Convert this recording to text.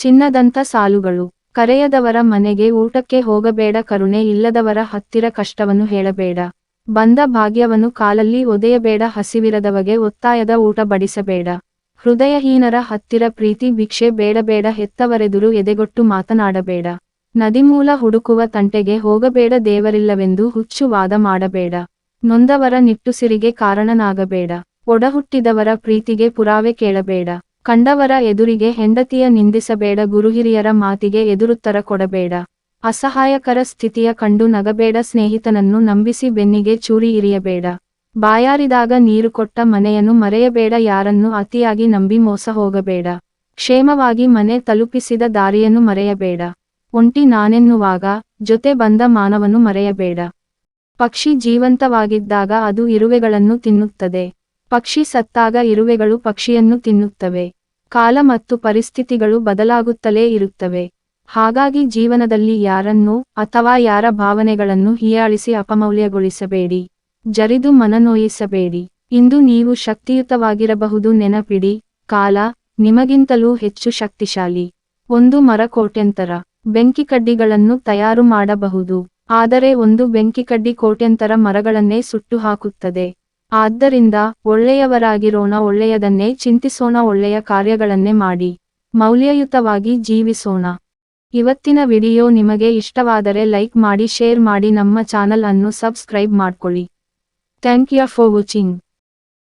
ಚಿನ್ನದಂತ ಸಾಲುಗಳು. ಕರೆಯದವರ ಮನೆಗೆ ಊಟಕ್ಕೆ ಹೋಗಬೇಡ, ಕರುಣೆ ಇಲ್ಲದವರ ಹತ್ತಿರ ಕಷ್ಟವನ್ನು ಹೇಳಬೇಡ. ಬಂದ ಭಾಗ್ಯವನ್ನು ಕಾಲಲ್ಲಿ ಒದೆಯಬೇಡ, ಹಸಿವಿರದವಗೆ ಒತ್ತಾಯದ ಊಟ ಬಡಿಸಬೇಡ. ಹೃದಯಹೀನರ ಹತ್ತಿರ ಪ್ರೀತಿ, ಭಿಕ್ಷೆ ಬೇಡಬೇಡ, ಹೆತ್ತವರೆದುರು ಎದೆಗೊಟ್ಟು ಮಾತನಾಡಬೇಡ. ನದಿಮೂಲ ಹುಡುಕುವ ತಂಟೆಗೆ ಹೋಗಬೇಡ, ದೇವರಿಲ್ಲವೆಂದು ಹುಚ್ಚು ವಾದ ಮಾಡಬೇಡ. ನೊಂದವರ ನಿಟ್ಟುಸಿರಿಗೆ ಕಾರಣನಾಗಬೇಡ. ಒಡಹುಟ್ಟಿದವರ ಪ್ರೀತಿಗೆ ಪುರಾವೆ ಕೇಳಬೇಡ. ಕಂಡವರ ಎದುರಿಗೆ ಹೆಂಡತಿಯ ನಿಂದಿಸಬೇಡ, ಗುರುಹಿರಿಯರ ಮಾತಿಗೆ ಎದುರುತ್ತರ ಕೊಡಬೇಡ. ಅಸಹಾಯಕರ ಸ್ಥಿತಿಯ ಕಂಡು ನಗಬೇಡ, ಸ್ನೇಹಿತನನ್ನು ನಂಬಿಸಿ ಬೆನ್ನಿಗೆ ಚೂರಿ ಇರಿಯಬೇಡ. ಬಾಯಾರಿದಾಗ ನೀರು ಕೊಟ್ಟ ಮನೆಯನ್ನು ಮರೆಯಬೇಡ, ಯಾರನ್ನು ಅತಿಯಾಗಿ ನಂಬಿ ಮೋಸ ಹೋಗಬೇಡ. ಕ್ಷೇಮವಾಗಿ ಮನೆ ತಲುಪಿಸಿದ ದಾರಿಯನ್ನು ಮರೆಯಬೇಡ. ಒಂಟಿ ನಾನೆನ್ನುವಾಗ ಜೊತೆ ಬಂದ ಮಾನವನ್ನು ಮರೆಯಬೇಡ. ಪಕ್ಷಿ ಜೀವಂತವಾಗಿದ್ದಾಗ ಅದು ಇರುವೆಗಳನ್ನು ತಿನ್ನುತ್ತದೆ. ಪಕ್ಷಿ ಸತ್ತಾಗ ಇರುವೆಗಳು ಪಕ್ಷಿಯನ್ನು ತಿನ್ನುತ್ತವೆ. ಕಾಲ ಮತ್ತು ಪರಿಸ್ಥಿತಿಗಳು ಬದಲಾಗುತ್ತಲೇ ಇರುತ್ತವೆ. ಹಾಗಾಗಿ ಜೀವನದಲ್ಲಿ ಯಾರನ್ನು ಅಥವಾ ಯಾರ ಭಾವನೆಗಳನ್ನು ಹೀಯಾಳಿಸಿ ಅಪಮೌಲ್ಯಗೊಳಿಸಬೇಡಿ. ಜರಿದು ಮನನೋಯಿಸಬೇಡಿ ಇಂದು ನೀವು ಶಕ್ತಿಯುತವಾಗಿರಬಹುದು ನೆನಪಿಡಿ, ಕಾಲ ನಿಮಗಿಂತಲೂ ಹೆಚ್ಚು ಶಕ್ತಿಶಾಲಿ. ಒಂದು ಮರ ಕೋಟ್ಯಂತರ ಬೆಂಕಿಕಡ್ಡಿಗಳನ್ನು ತಯಾರು ಮಾಡಬಹುದು. ಆದರೆ ಒಂದು ಬೆಂಕಿಕಡ್ಡಿ ಕೋಟ್ಯಂತರ ಮರಗಳನ್ನೇ ಸುಟ್ಟು ಹಾಕುತ್ತದೆ. ಆದ್ದರಿಂದ ಒಳ್ಳೆಯವರಾಗಿರೋಣ ಒಳ್ಳೆಯದನ್ನೇ ಚಿಂತಿಸೋಣ ಒಳ್ಳೆಯ ಕಾರ್ಯಗಳನ್ನೇ ಮಾಡಿ. ಮೌಲ್ಯಯುತವಾಗಿ ಜೀವಿಸೋಣ. ಇವತ್ತಿನ ವಿಡಿಯೋ ನಿಮಗೆ ಇಷ್ಟವಾದರೆ ಲೈಕ್ ಮಾಡಿ, ಶೇರ್ ಮಾಡಿ, ನಮ್ಮ ಚಾನಲ್ ಅನ್ನು ಸಬ್ಸ್ಕ್ರೈಬ್ ಮಾಡ್ಕೊಳ್ಳಿ. Thank you for watching.